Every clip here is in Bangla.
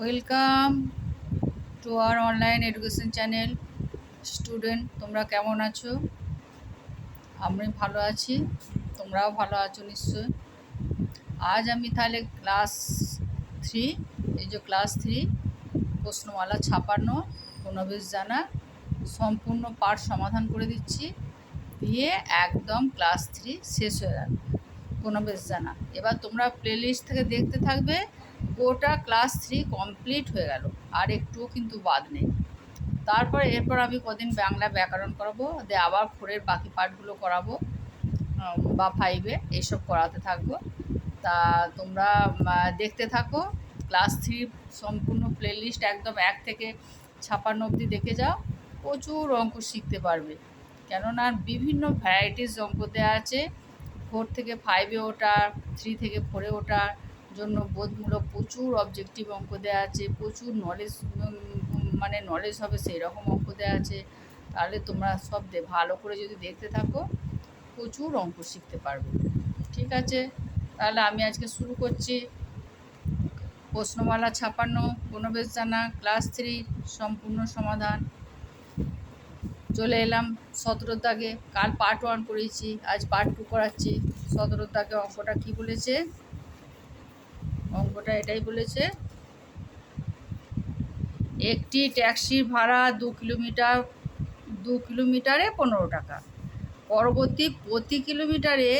Welcome to our online education channel. Student, তোমরা কেমন আছো? আমি ভালো আছি, তোমরাও ভালো আছো নিশ্চয় আজ আমি তাহলে ক্লাস থ্রি, এই যে ক্লাস থ্রি, প্রশ্নমালা ছাপানো পুনবেশ জানা, সম্পূর্ণ পাঠ সমাধান করে দিচ্ছি। দিয়ে একদম ক্লাস থ্রি শেষ হয়ে গেল পুনবেশ জানা। এবার তোমরা প্লেলিস্ট থেকে দেখতে থাকবে গোটা ক্লাস থ্রি কমপ্লিট হয়ে গেল, আর একটুও কিন্তু বাদ নেই। তারপর এরপর আমি কদিন বাংলা ব্যাকরণ করাবো, দিয়ে আবার ফোরের বাকি পার্টগুলো করাবো বা ফাইভে এইসব করাতে থাকব। তা তোমরা দেখতে থাকো, ক্লাস থ্রি সম্পূর্ণ প্লেলিস্ট একদম এক থেকে ছাপান্ন অবধি দেখে যাও, প্রচুর অঙ্ক শিখতে পারবে। কেননা বিভিন্ন ভ্যারাইটিস অঙ্ক দেওয়া আছে ফোর থেকে ফাইভে ওঠা থ্রি থেকে ফোরে ওঠার জন্য বোধমূলক প্রচুর অবজেক্টিভ অঙ্ক দেওয়া আছে, প্রচুর নলেজ মানে নলেজ হবে সেই রকম অঙ্ক দেওয়া আছে। তাহলে তোমরা সব ভালো করে যদি দেখতে থাকো, প্রচুর অঙ্ক শিখতে পারবে। ঠিক আছে? তাহলে আমি আজকে শুরু করছি। প্রশ্নমালা ছাপান্ন গণবেশ জানা ক্লাস থ্রি সম্পূর্ণ সমাধান। চলে এলাম সতেরো দাগে। কাল পার্ট ওয়ান করেছি, আজ পার্ট টু করাচ্ছি। সতেরো দাগে অঙ্কটা কি বলেছে? অঙ্কটা এটাই বলেছে। একটি ট্যাক্সির ভাড়া দু কিলোমিটার, দু কিলোমিটারে পনেরো টাকা। পরবর্তী প্রতি কিলোমিটারে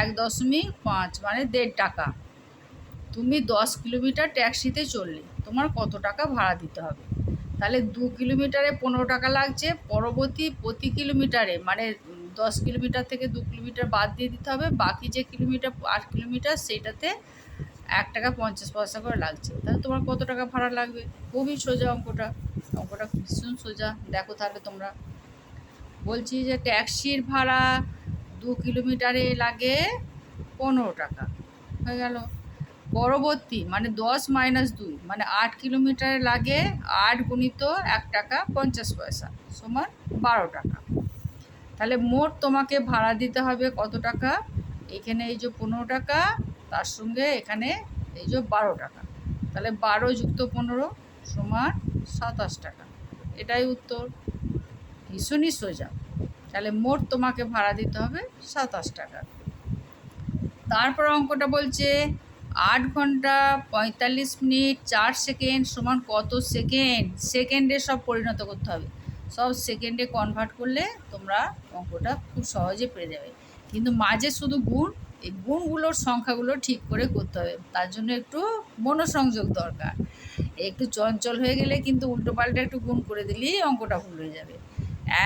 এক দশমিক পাঁচ মানে দেড় টাকা। তুমি দশ কিলোমিটার ট্যাক্সিতে চললে, তোমার কত টাকা ভাড়া দিতে হবে? তাহলে দু কিলোমিটারে পনেরো টাকা লাগছে, পরবর্তী প্রতি কিলোমিটারে মানে দশ কিলোমিটার থেকে দু কিলোমিটার বাদ দিয়ে দিতে হবে, বাকি যে কিলোমিটার, আট কিলোমিটার, সেইটাতে এক টাকা পঞ্চাশ পয়সা করে লাগছে। তাহলে তোমার কত টাকা ভাড়া লাগবে? খুবই সোজা অঙ্কটা। অঙ্কটা ভীষণ সোজা। দেখো তাহলে তোমরা। বলছি যে ট্যাক্সির ভাড়া দু কিলোমিটারে লাগে পনেরো টাকা। হয়ে গেল। পরবর্তী মানে দশ মাইনাস দুই মানে আট কিলোমিটারে লাগে আট গুণিত এক টাকা পঞ্চাশ পয়সা সমান বারো টাকা। তাহলে মোট তোমাকে ভাড়া দিতে হবে কত টাকা? এখানে এই যে পনেরো টাকা তার সঙ্গে এখানে এই যে বারো টাকা। তাহলে বারো যুক্ত পনেরো সমান সাতাশ টাকা। এটাই উত্তর। ভীষণই সোজা তাহলে মোট তোমাকে ভাড়া দিতে হবে সাতাশ টাকা। তারপর অঙ্কটা বলছে, আট ঘণ্টা পঁয়তাল্লিশ মিনিট চার সেকেন্ড সমান কত সেকেন্ড? সেকেন্ডে সব পরিণত করতে হবে। সব সেকেন্ডে কনভার্ট করলে তোমরা অঙ্কটা খুব সহজে পেয়ে যাবে। কিন্তু মাঝে শুধু গুণ এই গুণগুলোর সংখ্যাগুলো ঠিক করে করতে হবে। তার জন্য একটু মনোসংযোগ দরকার। একটু চঞ্চল হয়ে গেলে কিন্তু উল্টোপাল্টা একটু গুণ করে দিলেই অঙ্কটা ভুল হয়ে যাবে।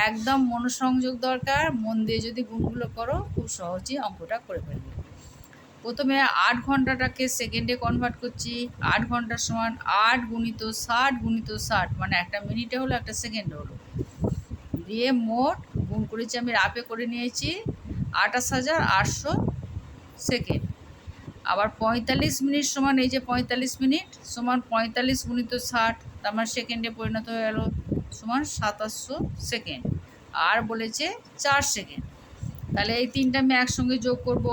একদম মনোসংযোগ দরকার, মন দিয়ে যদি গুণগুলো করো, খুব সহজেই অঙ্কটা করে ফেলবে। প্রথমে আট ঘন্টাটাকে সেকেন্ডে কনভার্ট করছি। আট ঘণ্টার সমান আট গুণিত ষাট গুণিত ষাট মানে একটা মিনিটে হলো, একটা সেকেন্ডে হলো। দিয়ে মোট গুণ করেছি আমি, রাপে করে নিয়েছি আঠাশ হাজার আটশো সেকেন্ড। আবার পঁয়তাল্লিশ মিনিট সমান এই যে পঁয়তাল্লিশ মিনিট, সমান পঁয়তাল্লিশ গুণিত ষাট, তার মানে সেকেন্ডে পরিণত হয়ে গেল সমান সাতাশশো সেকেন্ড। আর বলেছে চার সেকেন্ড। তাহলে এই তিনটা আমি একসঙ্গে যোগ করব,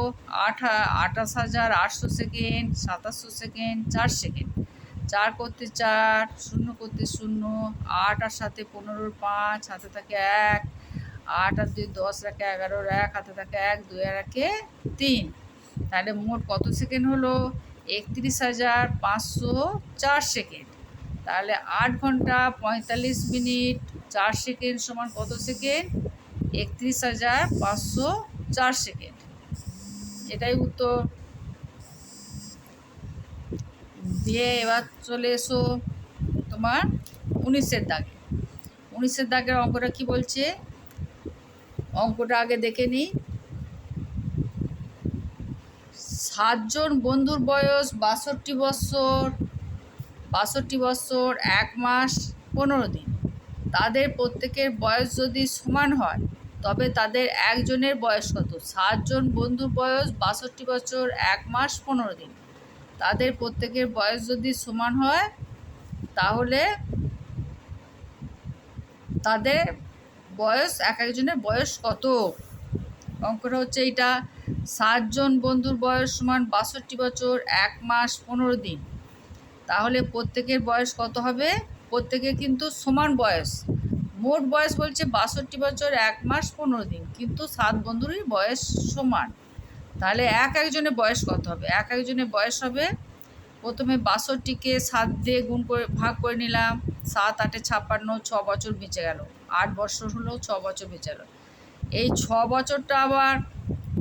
আঠা, আঠাশ হাজার আটশো সেকেন্ড, সাতাশশো সেকেন্ড, চার সেকেন্ড। চার করতে চার, শূন্য করতে শূন্য, আট আর সাথে পনেরোর পাঁচ, হাতে থাকে এক, আট আর দুই দশ রাখে এগারোর এক, হাতে থাকে এক, দুই আর একে তিন। তাহলে মোট কত সেকেন্ড হলো? একত্রিশ হাজার পাঁচশো চার সেকেন্ড। তাহলে আট ঘণ্টা পঁয়তাল্লিশ মিনিট, চার সেকেন্ড সমান কত সেকেন্ড? একত্রিশ হাজার পাঁচশো চার সেকেন্ড। এটাই উত্তর। দিয়ে এবার চলে এসো তোমার উনিশের দাগে। উনিশের দাগের অঙ্কটা কি বলছে? অঙ্কটা আগে দেখে নিই। সাতজন বন্ধুর বয়স বাষট্টি বৎসর বাষট্টি বৎসর এক মাস, পনেরো দিন। তাদের প্রত্যেকের বয়স যদি সমান হয়, তবে তাদের একজনের বয়স কত? সাতজন বন্ধুর বয়স বাষট্টি বছর, এক মাস, পনেরো দিন। তাদের প্রত্যেকের বয়স যদি সমান হয়, তাহলে তাদের বয়স, এক একজনের বয়স কত? অঙ্কটা হচ্ছে এইটা। সাতজন বন্ধুর বয়স সমান বাষট্টি বছর, এক মাস পনেরো দিন। তাহলে প্রত্যেকের বয়স কত হবে? প্রত্যেকের কিন্তু সমান বয়স। মোট বয়স বলছে বাষট্টি বছর, এক মাস পনেরো দিন, কিন্তু সাত বন্ধুরই বয়স সমান। তাহলে এক একজনের বয়স কত হবে? এক একজনের বয়স হবে, প্রথমে বাষট্টিকে সাত দিয়ে গুণ করে, ভাগ করে নিলাম। সাত, আটে ছাপ্পান্ন, ছ বছর বেঁচে গেল। আট বছর হলো, ছ বছর বেঁচে গেল। এই ছ বছরটা আবার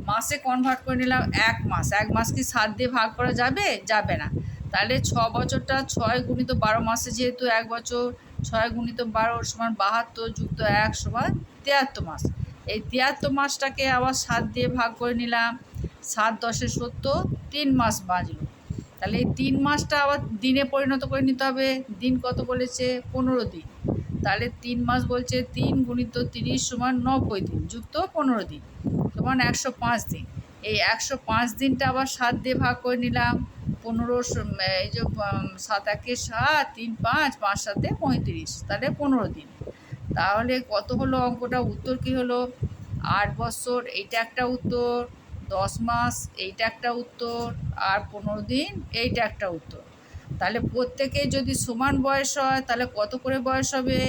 মাসে কনভার্ট করে নিলাম এক মাস। এক মাস কি সাত দিয়ে ভাগ করা যাবে? যাবে না। তাহলে ছ বছরটা ছয় গুণিত বারো মাসে যেহেতু এক বছর, ছয় গুণিত বারো সমান বাহাত্তর যুক্ত এক সমান তিয়াত্তর মাস। এই তিয়াত্তর মাসটাকে আবার সাত দিয়ে ভাগ করে নিলাম। সাত দশে সত্তর, তিন মাস বাঁচলো। তাহলে এই তিন মাসটা আবার দিনে পরিণত করে নিতে হবে। দিন কত বলেছে? পনেরো দিন। তাহলে তিন মাস বলছে তিন গুণিত তিরিশ সমান নব্বই দিন, যুক্ত পনেরো দিন। সমান একশো পাঁচ দিন। এই একশো পাঁচ দিনটা আবার সাত দিয়ে ভাগ করে নিলাম। পনেরো এই যে সাত একে সাত, তিন পাঁচ পাঁচ সাতে পঁয়ত্রিশ। তাহলে পনেরো দিন। তাহলে কত হলো অঙ্কটা? উত্তর কি হলো? আট বছর, এইটা একটা উত্তর। দশ মাস, এইটা একটা উত্তর। আর পনেরো দিন, এইটা একটা উত্তর। তাহলে প্রত্যেকে যদি সমান বয়স হয়, তাহলে কত করে বয়স হবে?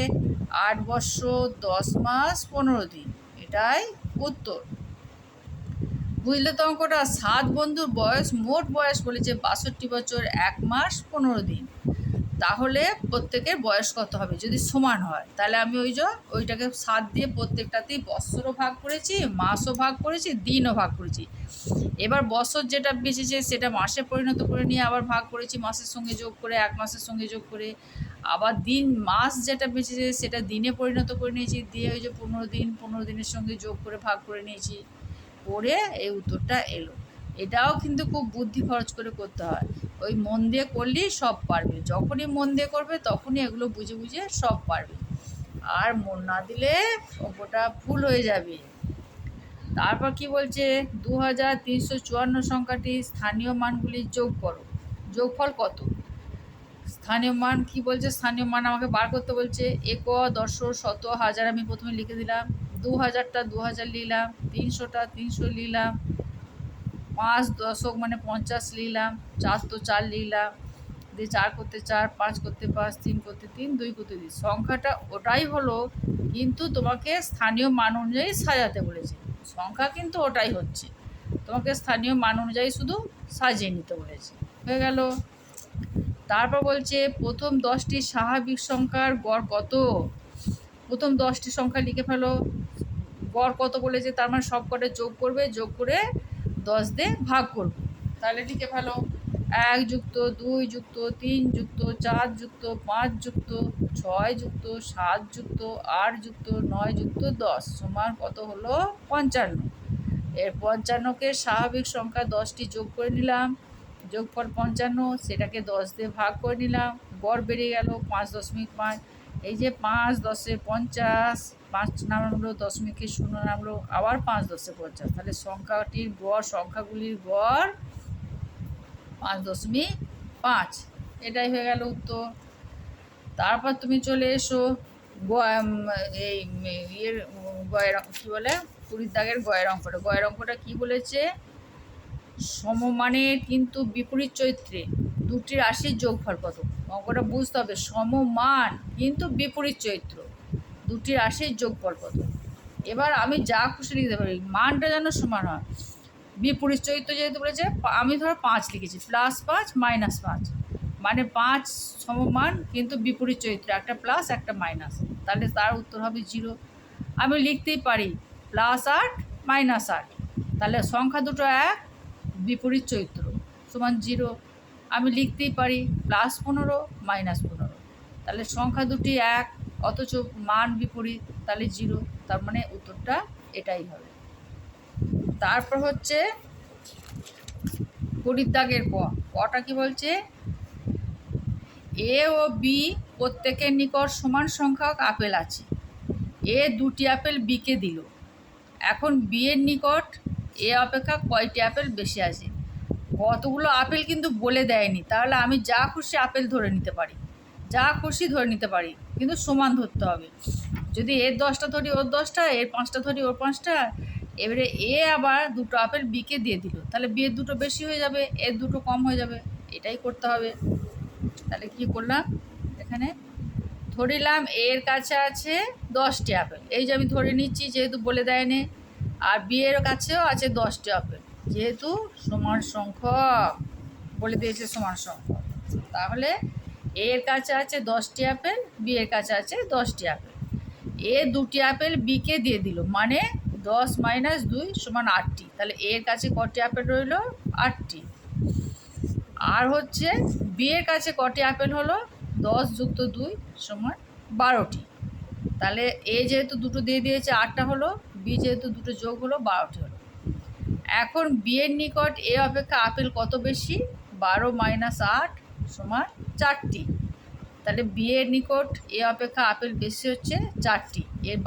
আট বছর, দশ মাস, পনেরো দিন। এটাই উত্তর। বুঝলে তো অঙ্কটা, সাত বন্ধুর বয়স, মোট বয়স বলেছে বাষট্টি বছর, এক মাস, পনেরো দিন। তাহলে প্রত্যেকের বয়স কত হবে? যদি সমান হয়, তাহলে আমি ওই যে, ওইটাকে সাত দিয়ে প্রত্যেকটাতেই বৎসরও ভাগ করেছি, মাসও ভাগ করেছি, দিনও ভাগ করেছি। এবার বছর যেটা বেঁচেছে, সেটা মাসে পরিণত করে নিয়ে আবার ভাগ করেছি, মাসের সঙ্গে যোগ করে, এক মাসের সঙ্গে যোগ করে। আবার দিন, মাস যেটা বেঁচেছে, সেটা দিনে পরিণত করে নিয়েছি, দিয়ে ওই যে পনেরো দিন, পনেরো দিনের সঙ্গে যোগ করে, ভাগ করে নিয়েছি। করে এই উত্তরটা এলো। এটাও কিন্তু খুব বুদ্ধি খরচ করে করতে হয়। ওই মন দিয়ে করলেই সব পারবে। যখনই মন দিয়ে করবে তখনই এগুলো বুঝে বুঝে সব পারবে। আর মন না দিলে অঙ্কটা ভুল হয়ে যাবে। তারপর কি বলছে? দু হাজার তিনশো চুয়ান্ন সংখ্যাটি স্থানীয় মানগুলি যোগ করো। যোগফল কত? স্থানীয় মান কি বলছে? স্থানীয় মান আমাকে বার করতে বলছে। এক দশ শত হাজার আমি প্রথমে লিখে দিলাম। দু হাজারটা দু হাজার নিলাম তিনশোটা, তিনশো নিলাম পাঁচ দশক মানে পঞ্চাশ নিলাম চার তো চার নিলাম দিয়ে চার করতে চার, পাঁচ করতে পাঁচ, তিন করতে তিন, দুই করতে দুই। সংখ্যাটা ওটাই হলো, কিন্তু তোমাকে স্থানীয় মান অনুযায়ী সাজাতে বলেছে। সংখ্যা কিন্তু ওটাই হচ্ছে। তোমাকে স্থানীয় মান অনুযায়ী শুধু সাজিয়ে নিতে বলেছে। হয়ে গেল। তারপর বলছে, প্রথম দশটি স্বাভাবিক সংখ্যার গড় কত? প্রথম দশটি সংখ্যা লিখে ফেলো। গড় কত বলেছে, তার মানে সব কটা যোগ করবে, যোগ করে দশ দিয়ে ভাগ করবে। তাহলে লিখে ফেলো, এক যুক্ত দুই যুক্ত তিন যুক্ত চার যুক্ত পাঁচ যুক্ত ছয় যুক্ত সাত যুক্ত আট যুক্ত নয় যুক্ত দশ, সমান কত হলো পঞ্চান্ন। এর পঞ্চান্নকে স্বাভাবিক সংখ্যা দশটি যোগ করে নিলাম। যোগফল পঞ্চান্ন, সেটাকে দশ দিয়ে ভাগ করে নিলাম। গড় বেড়ে গেল পাঁচ দশমিক পাঁচ। এই যে পাঁচ, দশে পঞ্চাশ, পাঁচ নামলো, দশমিকে শূন্য নামলো, আবার পাঁচ, দশে পঞ্চাশ। তাহলে সংখ্যাটির গড়, সংখ্যাগুলির গড় পাঁচ দশমিক পাঁচ। এটাই হয়ে গেল উত্তর। তারপর তুমি চলে এসো এই, ইয়ের, গয়ের কী বলে? কুড়ির দাগের গয়ের অঙ্কটা। গয়ের অঙ্কটা কী বলেছে? সমমানের কিন্তু বিপরীত চরিত্রে দুটি রাশির যোগফল কত? অঙ্কটা বুঝতে হবে, সমমান কিন্তু বিপরীত চরিত্র দুটি রাশির যোগফল কত? এবার আমি যা খুশি লিখতে পারি, মানটা যেন সমান হয়। বিপরীত চরিত্র যেহেতু বলেছে আমি ধরো পাঁচ লিখেছি প্লাস পাঁচ মাইনাস পাঁচ। মানে পাঁচ সমমান কিন্তু বিপরীত চরিত্র একটা প্লাস একটা মাইনাস তাহলে তার উত্তর হবে জিরো আমি লিখতেই পারি প্লাস আট মাইনাস আট। তাহলে সংখ্যা দুটো এক, বিপরীত চরিত্র সমান জিরো আমি লিখতেই পারি প্লাস পনেরো, মাইনাস পনেরো। তাহলে সংখ্যা দুটি এক, অথচ মান বিপরীত, তাহলে জিরো। তার মানে উত্তরটা এটাই হবে। তারপর হচ্ছে দাগের ক। কটা কি বলছে? এ ও বি প্রত্যেকের নিকট সমান সংখ্যক আপেল আছে। এ দুটি আপেল বিকে দিল। এখন বি এর নিকট এ অপেক্ষা কয়টি আপেল বেশি আছে? কতগুলো আপেল কিন্তু বলে দেয়নি। তাহলে আমি যা খুশি আপেল ধরে নিতে পারি। যা খুশি ধরে নিতে পারি। কিন্তু সমান ধরতে হবে। যদি এর দশটা ধরি, ওর দশটা, এর পাঁচটা ধরি, ওর পাঁচটা, এবারে এ আবার দুটো আপেল বিকে দিয়ে দিল। তাহলে বিয়ের দুটো বেশি হয়ে যাবে, এর দুটো কম হয়ে যাবে। এটাই করতে হবে। তাহলে কি করলাম? এখানে ধরিলাম এর কাছে আছে দশটি আপেল। এই যে আমি ধরে নিচ্ছি, যেহেতু বলে দেয়নি, আর বিয়ের কাছেও আছে দশটি আপেল। যেহেতু সমান সংখ্যক, বলে দিয়েছে সমান সংখ্যক। তাহলে এর কাছে আছে দশটি আপেল, বি এর কাছে আছে দশটি আপেল। এ দুটি আপেল বিকে দিয়ে দিল মানে দশ মাইনাস দুই সমান আটটি। তাহলে এর কাছে কটি আপেল রইল? আটটি। আর হচ্ছে বি এর কাছে কটি আপেল হলো? দশ যুক্ত দুই সমান বারোটি। তাহলে এ যেহেতু দুটো দিয়ে দিয়েছে, আটটা হলো, বি যেহেতু দুটো যোগ হলো, বারোটি এখন বিয়ের নিকট এ অপেক্ষা আপেল কত বেশি? বারো মাইনাস আট সমান চারটি। তাহলে বিয়ের নিকট এ অপেক্ষা আপেল বেশি হচ্ছে চারটি। এর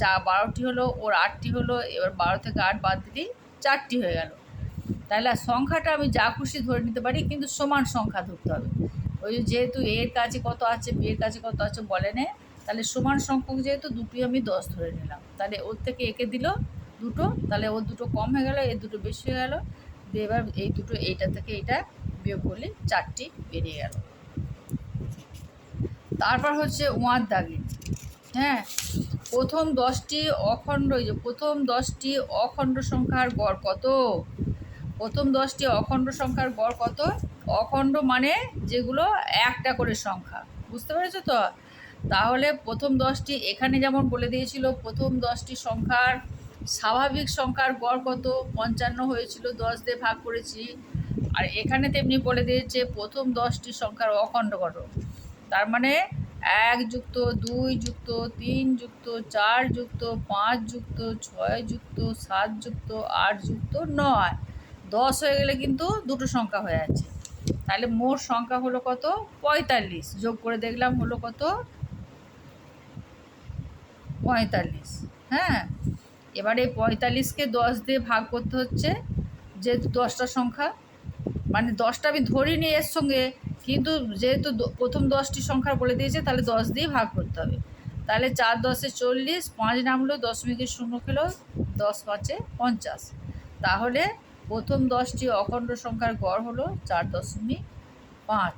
চা, বারোটি হলো, ওর আটটি হলো, এবার বারো থেকে আট বাদ দিলেই চারটি হয়ে গেল। তাহলে সংখ্যাটা আমি যা খুশি ধরে নিতে পারি, কিন্তু সমান সংখ্যা ধরতে হবে। ওই যেহেতু এর কাছে কত আছে বিয়ের কাছে কত আছে বলে নে, তাহলে সমান সংখ্যক যেহেতু দুটোই আমি দশ ধরে নিলাম। তাহলে ওর থেকে একে দিল দুটো, তাহলে ওর দুটো কম হয়ে গেল এর দুটো বেশি হয়ে গেল। দিয়ে এবার এই দুটো, এইটা থেকে এইটা বিয়োগ করলে চারটি বেরিয়ে গেল। তারপর হচ্ছে ওয়ার দাগি হ্যাঁ প্রথম দশটি অখণ্ড যে প্রথম দশটি অখণ্ড সংখ্যার গড় কত? প্রথম দশটি অখণ্ড সংখ্যার গড় কত? অখণ্ড মানে যেগুলো একটা করে সংখ্যা। বুঝতে পেরেছ তো? তাহলে প্রথম দশটি এখানে যেমন বলে দিয়েছিল, প্রথম দশটি সংখ্যার স্বাভাবিক সংখ্যার গড় কত? পঞ্চান্ন হয়েছিল, দশ দিয়ে ভাগ করেছি। আর এখানে তেমনি বলে দিয়েছে, প্রথম দশটি সংখ্যার অখণ্ড কত তার মানে এক যুক্ত, দুই যুক্ত, তিন যুক্ত, চার যুক্ত, পাঁচ যুক্ত, ছয় যুক্ত, সাত যুক্ত, আট যুক্ত, নয়। দশ হয়ে গেলে কিন্তু দুটো সংখ্যা হয়ে আছে। তাহলে মোট সংখ্যা হলো কত? পঁয়তাল্লিশ। যোগ করে দেখলাম হলো কত? পঁয়তাল্লিশ। হ্যাঁ? এবারে পঁয়তাল্লিশকে দশ দিয়ে ভাগ করতে হচ্ছে যেহেতু দশটা সংখ্যা। মানে দশটা আমি ধরিনি এর সঙ্গে, কিন্তু যেহেতু প্রথম দশটি সংখ্যা বলে দিয়েছে, তাহলে দশ দিয়ে ভাগ করতে হবে। তাহলে চার দশে চল্লিশ, পাঁচ নামলো দশমিকের শূন্য খেলো দশ পাঁচে পঞ্চাশ। তাহলে প্রথম দশটি অখণ্ড সংখ্যার গড় হলো চার দশমিক পাঁচ।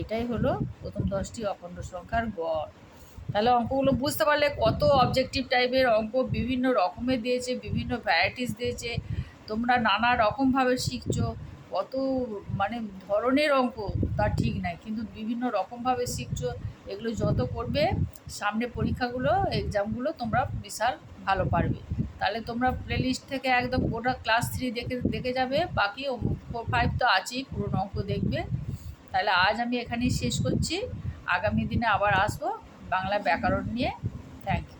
এটাই হলো প্রথম দশটি অখণ্ড সংখ্যার গড়। তাহলে অঙ্কগুলো বুঝতে পারলে কত অবজেক্টিভ টাইপের অঙ্ক বিভিন্ন রকমের দিয়েছে, বিভিন্ন ভ্যারাইটিস দিয়েছে, তোমরা নানা রকমভাবে শিখছো, কত মানে ধরনের অঙ্ক তা ঠিক নাই, কিন্তু বিভিন্ন রকমভাবে শিখছো, এগুলো যত করবে, সামনে পরীক্ষাগুলো এক্সামগুলো তোমরা বিশাল ভালো পারবে। তাহলে তোমরা প্লেলিস্ট থেকে একদম গোটা ক্লাস থ্রি দেখে দেখে যাবে, বাকি ফোর ফাইভ তো আছেই পুরো অঙ্ক দেখবে। তাহলে আজ আমি এখানেই শেষ করছি, আগামী দিনে আবার আসব। বাংলা ব্যাকরণ নিয়ে। Thank you